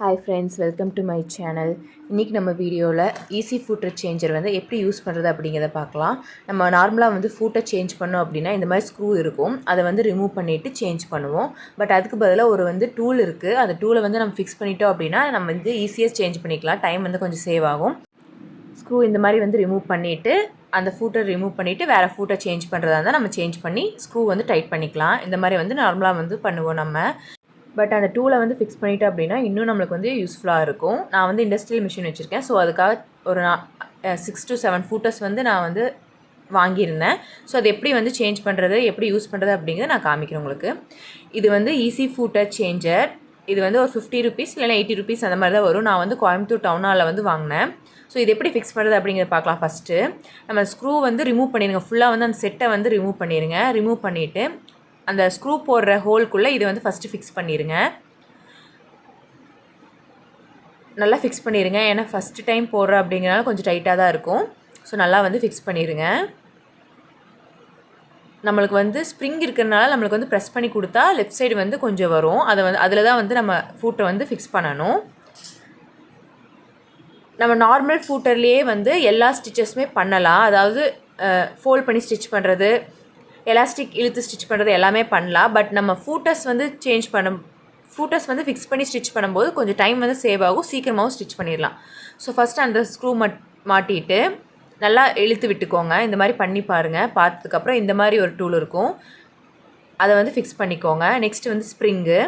Hi friends welcome to my channel இன்றைக்கி நம்ம வீடியோவில் ஈஸி ஃபூட்டர் சேஞ்சர் வந்து எப்படி யூஸ் பண்ணுறது அப்படிங்கிறத பார்க்கலாம். நம்ம நார்மலாக வந்து ஃபூட்டை சேஞ்ச் பண்ணோம் அப்படின்னா இந்த மாதிரி ஸ்க்ரூ இருக்கும். அதை வந்து ரிமூவ் பண்ணிவிட்டு சேஞ்ச் பண்ணுவோம். பட் அதுக்கு பதிலாக ஒரு வந்து டூல் இருக்குது அந்த டூலை வந்து நம்ம ஃபிக்ஸ் பண்ணிட்டோம் அப்படின்னா நம்ம வந்து ஈஸியாக சேஞ்ச் பண்ணிக்கலாம். டைம் வந்து கொஞ்சம் சேவ் ஆகும். ஸ்க்ரூ இந்த மாதிரி வந்து ரிமூவ் பண்ணிவிட்டு அந்த ஃபூட்டை ரிமூவ் பண்ணிவிட்டு வேறு ஃபூட்டை சேஞ்ச் பண்ணுறதா இருந்தால் நம்ம சேஞ்ச் பண்ணி ஸ்க்ரூ வந்து டைட் பண்ணிக்கலாம். இந்த மாதிரி வந்து நார்மலாக வந்து பண்ணுவோம் நம்ம. பட் அந்த டூலை வந்து ஃபிக்ஸ் பண்ணிட்டோம் அப்படின்னா இன்னும் நம்மளுக்கு வந்து யூஸ்ஃபுல்லாக இருக்கும். நான் வந்து இண்டஸ்ட்ரியல் மிஷின் வச்சுருக்கேன். ஸோ அதுக்காக ஒரு சிக்ஸ் டு செவன் ஃபூட்டர்ஸ் வந்து நான் வந்து வாங்கியிருந்தேன். ஸோ அது எப்படி வந்து சேஞ்ச் பண்ணுறது எப்படி யூஸ் பண்ணுறது அப்படிங்கிறத நான் காமிக்கிறேன் உங்களுக்கு. இது வந்து ஈஸி ஃபூட்டர் சேஞ்சர் இது வந்து ஒரு ஃபிஃப்டி ருபீஸ் இல்லைனா எயிட்டி ருபீஸ் அந்த மாதிரி தான் வரும். நான் வந்து கோயம்புத்தூர் டவுன் ஹாலில் வந்து வாங்கினேன். ஸோ இது எப்படி ஃபிக்ஸ் பண்ணுறது அப்படிங்கிறத பார்க்கலாம் ஃபஸ்ட்டு நம்ம ஸ்க்ரூ வந்து ரிமூவ் பண்ணிடுங்க ஃபுல்லாக வந்து அந்த செட்டை வந்து ரிமூவ் பண்ணிடுங்க ரிமூவ் பண்ணிவிட்டு அந்த ஸ்க்ரூ போடுற ஹோல்குள்ளே இது வந்து ஃபஸ்ட்டு ஃபிக்ஸ் பண்ணிடுங்க நல்லா ஃபிக்ஸ் பண்ணிடுங்க ஏன்னா ஃபஸ்ட்டு டைம் போடுற அப்படிங்கிறனால கொஞ்சம் டைட்டாக தான் இருக்கும். ஸோ நல்லா வந்து ஃபிக்ஸ் பண்ணிடுங்க நம்மளுக்கு வந்து ஸ்ப்ரிங் இருக்கிறனால நம்மளுக்கு வந்து ப்ரெஸ் பண்ணி கொடுத்தா லெஃப்ட் சைடு வந்து கொஞ்சம் வரும். அதை வந்து அதில் தான் வந்து நம்ம ஃபூட்டை வந்து ஃபிக்ஸ் பண்ணணும். நம்ம நார்மல் ஃபூட்டர்லேயே வந்து எல்லா ஸ்டிச்சஸுமே பண்ணலாம். அதாவது ஃபோல்ட் பண்ணி ஸ்டிச் பண்ணுறது எலாஸ்டிக் இழுத்து ஸ்டிச் பண்ணுறது எல்லாமே பண்ணலாம். பட் நம்ம ஃபூட்டஸ் வந்து சேஞ்ச் பண்ண ஃபூட்டஸ் வந்து ஃபிக்ஸ் பண்ணி ஸ்டிச் பண்ணும்போது கொஞ்சம் டைம் வந்து சேவ் ஆகும். சீக்கிரமாகவும் ஸ்டிச் பண்ணிடலாம். ஸோ ஃபஸ்ட்டு அந்த ஸ்க்ரூ மட் மாட்டிட்டு நல்லா இழுத்து விட்டுக்கோங்க. இந்த மாதிரி பண்ணி பாருங்கள் பார்த்ததுக்கப்புறம் இந்த மாதிரி ஒரு டூல் இருக்கும். அதை வந்து ஃபிக்ஸ் பண்ணிக்கோங்க. நெக்ஸ்ட்டு வந்து ஸ்ப்ரிங்கு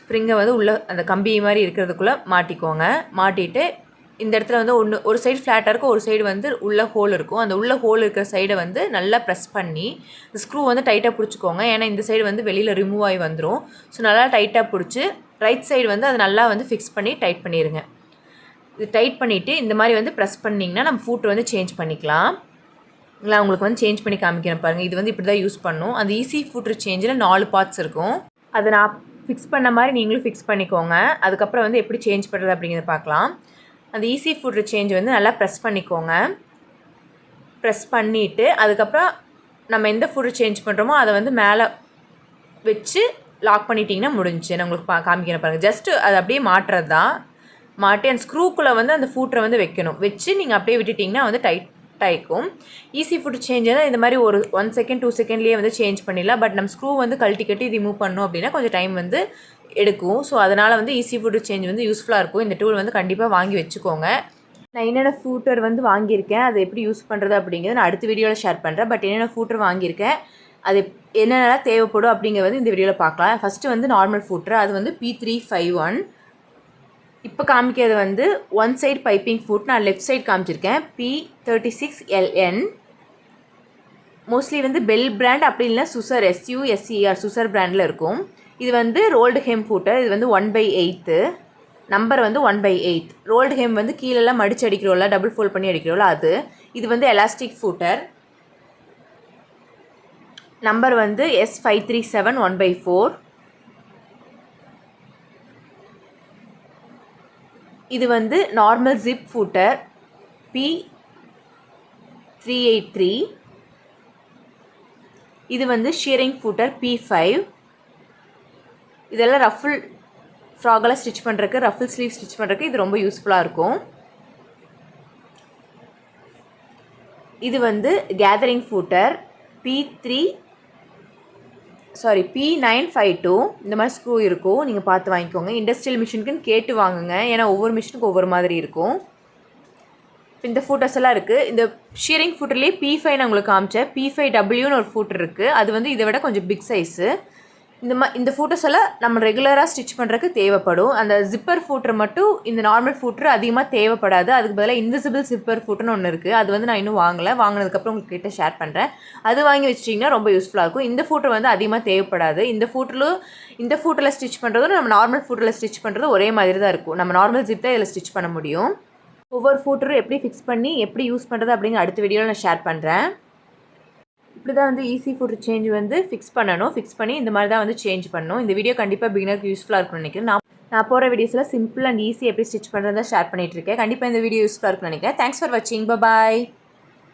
ஸ்ப்ரிங்கை வந்து உள்ளே அந்த கம்பி மாதிரி இருக்கிறதுக்குள்ளே மாட்டிக்கோங்க. மாட்டிட்டு இந்த இடத்துல வந்து ஒன்று ஒரு சைடு ஃப்ளாட்டாக இருக்கும் ஒரு சைடு வந்து உள்ள ஹோல் இருக்கும். அந்த உள்ள ஹோல் இருக்கிற சைடை வந்து நல்லா ப்ரெஸ் பண்ணி இந்த ஸ்க்ரூ வந்து டைட்டாக பிடிச்சிக்கோங்க. ஏன்னா இந்த சைடு வந்து வெளியில் ரிமூவ் ஆகி வந்துடும் ஸோ நல்லா டைட்டாக பிடிச்சி ரைட் சைடு வந்து அதை நல்லா வந்து ஃபிக்ஸ் பண்ணி டைட் பண்ணிடுங்க இது டைட் பண்ணிவிட்டு இந்த மாதிரி வந்து ப்ரெஸ் பண்ணிங்கன்னா நம்ம ஃபூட்டை வந்து சேஞ்ச் பண்ணிக்கலாம். இல்லை உங்களுக்கு வந்து சேஞ்ச் பண்ணி காமிக்கிறேன் பாருங்கள் இது வந்து இப்படி தான் யூஸ் பண்ணும். அந்த ஈஸி ஃபூட்ரு சேஞ்சில் நாலு பார்ட்ஸ் இருக்கும். அதை நான் ஃபிக்ஸ் பண்ண மாதிரி நீங்களும் ஃபிக்ஸ் பண்ணிக்கோங்க. அதுக்கப்புறம் வந்து எப்படி சேஞ்ச் பண்ணுறது அப்படிங்கிறத பார்க்கலாம். அந்த ஈஸி ஃபுட் சேஞ்ச் வந்து நல்லா ப்ரெஸ் பண்ணிக்கோங்க. ப்ரெஸ் பண்ணிவிட்டு அதுக்கப்புறம் நம்ம எந்த ஃபுட் சேஞ்ச் பண்ணுறோமோ அதை வந்து மேலே வச்சு லாக் பண்ணிட்டீங்கன்னா முடிஞ்சு நான் உங்களுக்கு பா காமிக்கிறேன் பாருங்கள் ஜஸ்ட்டு அது அப்படியே மாட்டுறது தான் மாட்டி அந்த ஸ்க்ரூக்குள்ளே வந்து அந்த ஃபூட்டரை வந்து வைக்கணும். வச்சு நீங்கள் அப்படியே விட்டுட்டிங்கன்னா வந்து டைட் ஆகிக்கும் ஈஸி ஃபுட் சேஞ்ச் தான் இந்த மாதிரி ஒரு ஒன் செகண்ட் டூ செகண்ட்லேயே வந்து சேஞ்ச் பண்ணிடலாம். பட் நம்ம ஸ்க்ரூ வந்து கழட்டி கட்டி ரிமூவ் பண்ணோம் அப்படின்னா கொஞ்சம் டைம் வந்து எடுக்கும். ஸோ அதனால் வந்து ஈஸி ஃபுட் சேஞ்ச் வந்து யூஸ்ஃபுல்லாக இருக்கும். இந்த டூல் வந்து கண்டிப்பாக வாங்கி வச்சுக்கோங்க. நான் என்னென்ன ஃபூட்டர் வந்து வாங்கியிருக்கேன் அதை எப்படி யூஸ் பண்ணுறது அப்படிங்கிறது நான் அடுத்த வீடியோவில் ஷேர் பண்ணுறேன் பட் என்னென்ன ஃபூட்டர் வாங்கியிருக்கேன் அது என்னென்னலாம் தேவைப்படும் அப்படிங்கிறது வந்து இந்த வீடியோவில் பார்க்கலாம். ஃபஸ்ட்டு வந்து நார்மல் ஃபூட்டர் அது வந்து பி த்ரீ ஃபைவ் ஒன் இப்போ காமிக்கிறது வந்து ஒன் சைட் பைப்பிங் ஃபுட் நான் லெஃப்ட் சைட் காமிச்சிருக்கேன். P thirty six L N mostly வந்து பெல் பிராண்ட் அப்படி இல்லைனா சுசர் எஸ்யூ எஸ்சிஆர் சுசர் பிராண்டில் இருக்கும். இது வந்து ரோல்டு ஹெம் ஃபூட்டர் இது வந்து ஒன் பை எயித்து நம்பர் வந்து one by eight rolled hem வந்து கீழெல்லாம் மடிச்சு அடிக்கிறோம்ல டபுள் ஃபோல்ட் பண்ணி அடிக்கிறோம்ல அது. இது வந்து எலாஸ்டிக் ஃபூட்டர் நம்பர் வந்து S five three seven one by four இது வந்து normal zip footer P three eight three இது வந்து ஷியரிங் ஃபூட்டர் பி ஃபைவ் இதெல்லாம் ரஃபுல் ஃப்ராகெல்லாம் ஸ்டிச் பண்ணுறக்கு ரஃபுல் ஸ்லீவ் ஸ்டிச் பண்ணுறதுக்கு இது ரொம்ப யூஸ்ஃபுல்லாக இருக்கும். இது வந்து gathering footer P three sorry P nine five two இந்த மாதிரி ஸ்க்ரூ இருக்கும் நீங்கள் பார்த்து வாங்கிக்கோங்க. இண்டஸ்ட்ரியல் மிஷினுக்குன்னு கேட்டு வாங்குங்க. ஏன்னா ஒவ்வொரு மிஷினுக்கும் ஒவ்வொரு மாதிரி இருக்கும். இந்த ஃபூட்டர்ஸ் எல்லாம் இருக்குது இந்த ஷீரிங் ஃபூட்டர்லேயே பி ஃபைவ் நான் உங்களுக்கு காமிச்சேன். பி ஃபைவ் டபிள்யூன்னு ஒரு ஃபூட்டர் இருக்குது அது வந்து இதை விட கொஞ்சம் பிக் சைஸு இந்த மா இந்த ஃபோட்டோஸெல்லாம் நம்ம ரெகுலராக ஸ்டிச் பண்ணுறதுக்கு தேவைப்படும். அந்த ஜிப்பர் ஃபூட்ரு மட்டும் இந்த நார்மல் ஃபூட்ரு அதிகமாக தேவைப்படாது. அதுக்கு பதிலாக இன்விசிபிள் ஜிப்பர் ஃபூட்டுன்னு ஒன்று இருக்குது அது வந்து நான் இன்னும் வாங்கலை. வாங்கினதுக்கப்புறம் உங்கள்கிட்ட ஷேர் பண்ணுறேன் அது வாங்கி வச்சிட்டிங்கன்னா ரொம்ப யூஸ்ஃபுல்லாக இருக்கும். இந்த ஃபூட்ரு வந்து அதிகமாக தேவைப்படாது. இந்த ஃபோட்டோலும் இந்த ஃபூட்டில் ஸ்டிச் பண்ணுறதும் நம்ம நார்மல் ஃபூட்டில் ஸ்டிச் பண்ணுறது ஒரே மாதிரி தான் இருக்கும். நம்ம நார்மல் ஜிப் தான் இதில் ஸ்டிச் பண்ண முடியும். ஒவ்வொரு ஃபூட்டரும் எப்படி ஃபிக்ஸ் பண்ணி எப்படி யூஸ் பண்ணுறது அப்படிங்கிற அடுத்த வீடியோவில் நான் ஷேர் பண்ணுறேன் இப்படி தான் வந்து ஈஸி ஃபுட் சேஞ்ச் வந்து ஃபிக்ஸ் பண்ணணும். ஃபிக்ஸ் பண்ணி இந்த மாதிரி தான் வந்து சேஞ்ச் பண்ணணும். இந்த வீடியோ கண்டிப்பாக பிகினருக்கு யூஸ்ஃபுல்லாக இருக்கும்னு நினைக்கிறேன். நான் நான் போகிற வீடியோஸில் சிம்பிள் அண்ட் ஈஸி எப்படி ஸ்டிச் பண்ணுறதா ஷேர் பண்ணிகிட்டு இருக்கேன். கண்டிப்பாக இந்த வீடியோ யூஸ்ஃபுல்லாக இருக்கும்னு நினைக்கிறேன். தேங்க்ஸ் ஃபார் வாட்சிங் பாய்